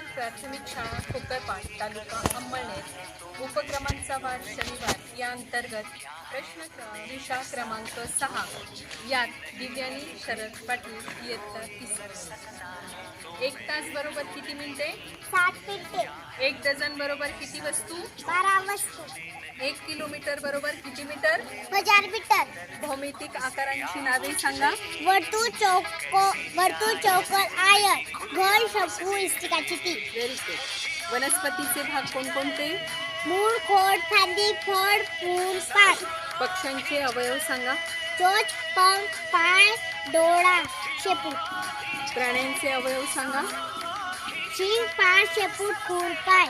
प्राथमिक शाळा खोकरपाट तालुका अंमळनेर उपक्रमांचा वार शनिवार. या अंतर्गत प्रश्न दिशा क्रमांक सहा. यात दिव्यानी शरद पाटील इयत्ता तिसरी. एक तास बरोबर किती मिनिटे? सात मिनिटे. एक डझन बरोबर किती वस्तू? बारा वस्तू. एक किलोमीटर बरोबर किती मीटर? हजार मीटर. भौमितिक आकारांची नावे सांगा. वर्तुळ चौको वर्तुळ चौकोन आयत. घन शंकू इष्टिकाची व्हेरी गुड वनस्पतीचे भाग कोणकोणते? मूळ खोड फांदी फळ फूल पान पक्ष्यांचे अवयव सांगा. चोच पंख पाय डोळा शेपूट. प्राण्यांचे अवयव सांगा. शिंग पाय शेपूट खूर पाय.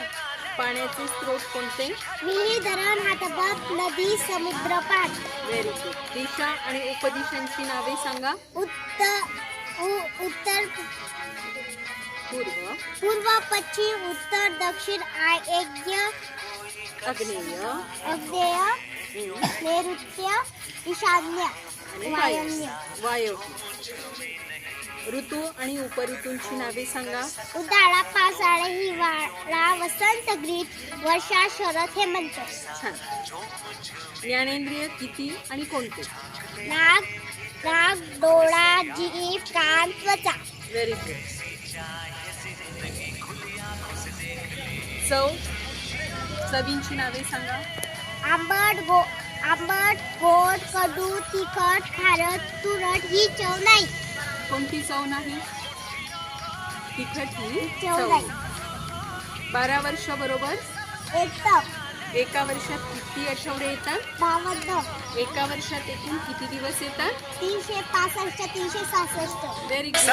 पाण्याचे स्रोत कोणते? विहीर धरण हातबक नदी समुद्र पान व्हेरी गुड दिशा आणि उपदिशांची नावे सांगा. उत्तर उत्तर पूर्व पूर्व पश्चिम उत्तर दक्षिण आग्नेय आग्नेय अग्नेय हम्म, नैऋत्य ईशान्य आणि वायव्य. वायव्य ऋतू आणि उपऋतूंची नावे सांगा. उन्हाळा पावसाळा हिवाळा वसंत ग्रीष्म वर्षा शरद हेमंत. छान. ज्ञानेंद्रिय किती आणि कोणते? नाक नाक डोळा जीभ कान त्वचा. व्हेरी गुड चव चवींची नावे सांगा आंबट गो आंबट गोड कडू तिखट खारट तुरट ही चव नाही. कोणती चव नाही? तिखट ही चव चव. नाही. बारा वर्ष बरोबर? एकदम. एका वर्षात किती आठवडे येतात? बावन्न. एका वर्षात एकूण किती दिवस येतात? तीनशे पासष्ट तीनशे सहासष्ट. Very good